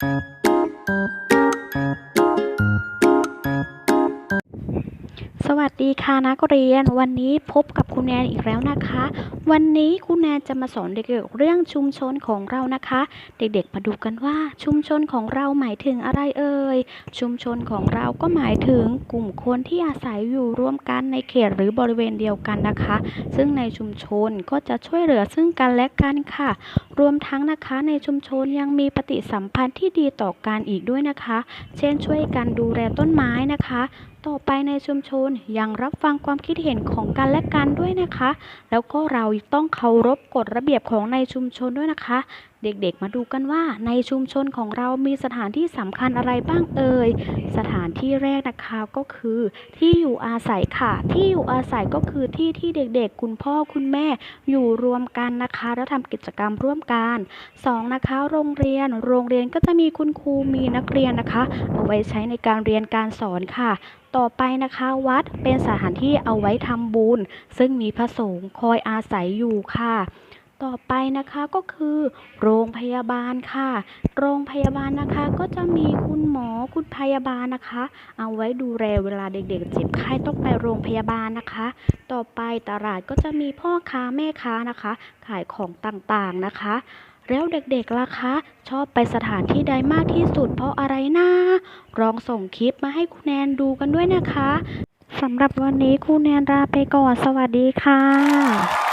สวัสดีค่ะนักเรียน วันนี้พบกับคุณแนนอีกแล้วนะคะ วันนี้คุณแนนจะมาสอนเด็กๆเรื่องชุมชนของเรานะคะ เด็กๆมาดูกันว่าชุมชนของเราหมายถึงอะไรเอ่ยชุมชนของเราก็หมายถึงกลุ่มคนที่อาศัยอยู่ร่วมกันในเขตหรือบริเวณเดียวกันนะคะ ซึ่งในชุมชนก็จะช่วยเหลือซึ่งกันและกันค่ะ รวมทั้งนะคะในชุมชนยังมีปฏิสัมพันธ์ที่ดีต่อกันอีกด้วยนะคะ เช่นช่วยกันดูแลต้นไม้นะคะ ต่อไปในชุมชนยังรับฟังความคิดเห็นของกันและกันด้วยนะคะ แล้วก็เราต้องเคารพกฎระเบียบของในชุมชนด้วยนะคะเด็กๆ มาดูกันว่าในชุมชนของเรามีสถานที่สำคัญอะไรบ้างเอ่ย สถานที่แรกนะคะก็คือที่อยู่อาศัยค่ะ ที่อยู่อาศัยก็คือที่ที่เด็กๆ คุณพ่อคุณแม่อยู่รวมกันนะคะ แล้วทำกิจกรรมร่วมกันสองนะคะ โรงเรียน โรงเรียนก็จะมีคุณครูมีนักเรียนนะคะ เอาไว้ใช้ในการเรียนการสอนค่ะต่อไปนะคะวัดเป็นสถานที่เอาไว้ทำบุญ ซึ่งมีพระสงฆ์คอยอาศัยอยู่ค่ะ ต่อไปนะคะก็คือ โรงพยาบาลค่ะ โรงพยาบาลนะคะก็จะมีคุณหมอคุณพยาบาลนะคะ เอาไว้ดูแลเวลาเด็กๆ เจ็บไข้ต้องไปโรงพยาบาลนะคะ ต่อไปตลาดก็จะมีพ่อค้าแม่ค้านะคะ ขายของต่างๆนะคะ แล้วเด็กๆล่ะคะ ชอบไปสถานที่ใดมากที่สุดเพราะอะไรนะลองส่งคลิปมาให้คุณแนนดูกันด้วยนะคะสำหรับวันนี้ครูแนนลาไปก่อนสวัสดีค่ะ